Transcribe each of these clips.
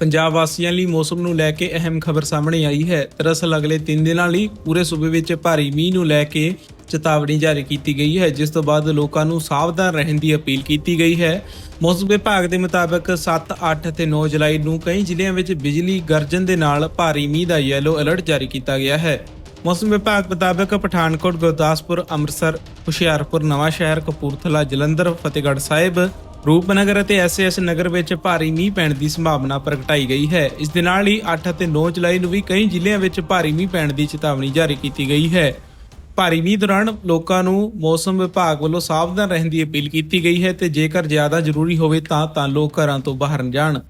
ਪੰਜਾਬ ਵਾਸੀਆਂ ਲਈ ਮੌਸਮ ਨੂੰ ਲੈ ਕੇ ਅਹਿਮ ਖਬਰ ਸਾਹਮਣੇ ਆਈ ਹੈ। ਦਰਅਸਲ ਅਗਲੇ 3 ਦਿਨਾਂ ਲਈ ਪੂਰੇ ਸੂਬੇ ਵਿੱਚ ਭਾਰੀ ਮੀਂਹ ਨੂੰ ਲੈ ਕੇ ਚੇਤਾਵਨੀ ਜਾਰੀ ਕੀਤੀ ਗਈ ਹੈ ਜਿਸ ਤੋਂ ਬਾਅਦ ਲੋਕਾਂ ਨੂੰ ਸਾਵਧਾਨ ਰਹਿਣ ਦੀ ਅਪੀਲ ਕੀਤੀ ਗਈ ਹੈ। ਮੌਸਮ ਵਿਭਾਗ ਦੇ ਮੁਤਾਬਕ 7, 8 ਅਤੇ 9 ਜੁਲਾਈ ਨੂੰ ਕਈ ਜ਼ਿਲ੍ਹਿਆਂ ਵਿੱਚ ਬਿਜਲੀ ਗਰਜਨ ਦੇ ਨਾਲ ਭਾਰੀ ਮੀਂਹ ਦਾ ਯੈਲੋ ਅਲਰਟ ਜਾਰੀ ਕੀਤਾ ਗਿਆ ਹੈ। ਮੌਸਮ ਵਿਭਾਗ ਮੁਤਾਬਕ ਪਠਾਨਕੋਟ ਗੁਰਦਾਸਪੁਰ ਅੰਮ੍ਰਿਤਸਰ ਹੁਸ਼ਿਆਰਪੁਰ ਨਵਾਂ ਸ਼ਹਿਰ ਕਪੂਰਥਲਾ ਜਲੰਧਰ ਫਤਿਹਗੜ੍ਹ ਸਾਹਿਬ ਰੂਪਨਗਰ ਅਤੇ ਐਸਐਸ ਨਗਰ ਵਿੱਚ ਭਾਰੀ ਮੀਂਹ ਪੈਣ ਦੀ ਸੰਭਾਵਨਾ ਪ੍ਰਗਟਾਈ ਗਈ ਹੈ। ਇਸ ਦੇ ਨਾਲ ਹੀ 8 ਅਤੇ 9 ਜੁਲਾਈ ਨੂੰ ਵੀ ਕਈ ਜ਼ਿਲ੍ਹਿਆਂ ਵਿੱਚ ਭਾਰੀ ਮੀਂਹ ਪੈਣ ਦੀ ਚੇਤਾਵਨੀ ਜਾਰੀ ਕੀਤੀ ਗਈ ਹੈ। ਭਾਰੀ ਮੀਂਹ ਦੌਰਾਨ ਲੋਕਾਂ ਨੂੰ ਮੌਸਮ ਵਿਭਾਗ ਵੱਲੋਂ ਸਾਵਧਾਨ ਰਹਿਣ ਦੀ ਅਪੀਲ ਕੀਤੀ ਗਈ ਹੈ ਤੇ ਜੇਕਰ ਜ਼ਿਆਦਾ ਜ਼ਰੂਰੀ ਹੋਵੇ ਤਾਂ ਤਾਂ ਲੋਕ ਘਰਾਂ ਤੋਂ ਬਾਹਰ ਨਾ ਜਾਣ।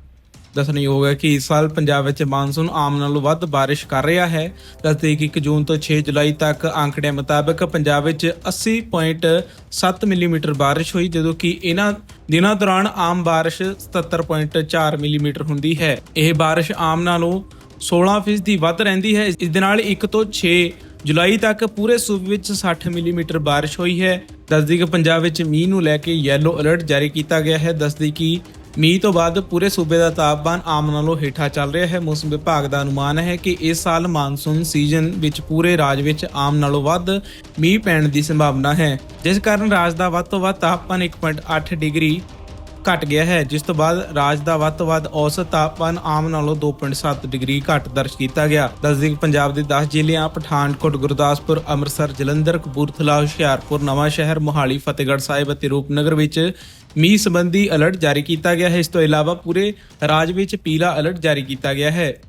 ਦੱਸਣਯੋਗ ਹੈ ਕਿ ਇਸ ਸਾਲ ਪੰਜਾਬ ਵਿੱਚ ਮਾਨਸੂਨ ਆਮ ਨਾਲੋਂ ਵੱਧ ਬਾਰਿਸ਼ ਕਰ ਰਿਹਾ ਹੈ। ਦੱਸਦੇ ਕਿ 1 ਜੂਨ ਤੋਂ 6 ਜੁਲਾਈ ਤੱਕ ਅੰਕੜਿਆਂ ਮੁਤਾਬਕ ਪੰਜਾਬ ਵਿੱਚ 80.7 ਮਿਲੀਮੀਟਰ ਬਾਰਿਸ਼ ਹੋਈ, ਜਦੋਂ ਕਿ ਇਹਨਾਂ ਦਿਨਾਂ ਦੌਰਾਨ ਆਮ ਬਾਰਿਸ਼ 77.4 ਮਿਲੀਮੀਟਰ ਹੁੰਦੀ ਹੈ। ਇਹ ਬਾਰਿਸ਼ ਆਮ ਨਾਲੋਂ 16% ਦੀ ਵੱਧ ਰਹਿੰਦੀ ਹੈ। ਇਸ ਦੇ ਨਾਲ 1 ਤੋਂ 6 ਜੁਲਾਈ ਤੱਕ ਪੂਰੇ ਸੂਬੇ ਵਿੱਚ 60 ਮਿਲੀਮੀਟਰ ਬਾਰਿਸ਼ ਹੋਈ ਹੈ। ਦੱਸਦੀ ਕਿ ਪੰਜਾਬ ਵਿੱਚ ਮੀਂਹ ਨੂੰ ਲੈ ਕੇ ਯੈਲੋ ਅਲਰਟ ਜਾਰੀ ਕੀਤਾ ਗਿਆ ਹੈ। ਦੱਸਦੀ ਕਿ ਮੀਂਹ ਤੋਂ ਬਾਅਦ ਪੂਰੇ ਸੂਬੇ ਦਾ ਤਾਪਮਾਨ ਆਮ ਨਾਲੋਂ ਹੇਠਾਂ ਚੱਲ ਰਿਹਾ ਹੈ। ਮੌਸਮ ਵਿਭਾਗ ਦਾ ਅਨੁਮਾਨ ਹੈ ਕਿ ਇਸ ਸਾਲ ਮਾਨਸੂਨ ਸੀਜ਼ਨ ਵਿੱਚ ਪੂਰੇ ਰਾਜ ਵਿੱਚ ਆਮ ਨਾਲੋਂ ਵੱਧ ਮੀਂਹ ਪੈਣ ਦੀ ਸੰਭਾਵਨਾ ਹੈ। ਜਿਸ ਕਾਰਨ ਰਾਜ ਦਾ ਵੱਧ ਤੋਂ ਵੱਧ ਤਾਪਮਾਨ 1.8 ਡਿਗਰੀ ਘਟ ਗਿਆ ਹੈ, ਜਿਸ ਤੋਂ ਬਾਅਦ ਰਾਜ ਦਾ ਵੱਧ ਤੋਂ ਵੱਧ ਔਸਤ ਤਾਪਮਾਨ ਆਮ ਨਾਲੋਂ 2.7 ਡਿਗਰੀ ਘੱਟ ਦਰਜ ਕੀਤਾ ਗਿਆ। ਦੱਸਦੇ ਕਿ ਪੰਜਾਬ ਦੇ 10 ਜ਼ਿਲ੍ਹਿਆਂ, ਪਠਾਨਕੋਟ, ਗੁਰਦਾਸਪੁਰ, ਅੰਮ੍ਰਿਤਸਰ, ਜਲੰਧਰ, ਕਪੂਰਥਲਾ, ਹੁਸ਼ਿਆਰਪੁਰ, ਨਵਾਂ ਸ਼ਹਿਰ, ਮੋਹਾਲੀ, ਫਤਿਹਗੜ੍ਹ ਸਾਹਿਬ ਅਤੇ ਰੂਪਨਗਰ ਵਿੱਚ ਮੀਂਹ ਸੰਬੰਧੀ ਅਲਰਟ ਜਾਰੀ ਕੀਤਾ ਗਿਆ ਹੈ। ਇਸ ਤੋਂ ਇਲਾਵਾ ਪੂਰੇ ਰਾਜ ਵਿੱਚ ਪੀਲਾ ਅਲਰਟ ਜਾਰੀ ਕੀਤਾ ਗਿਆ ਹੈ।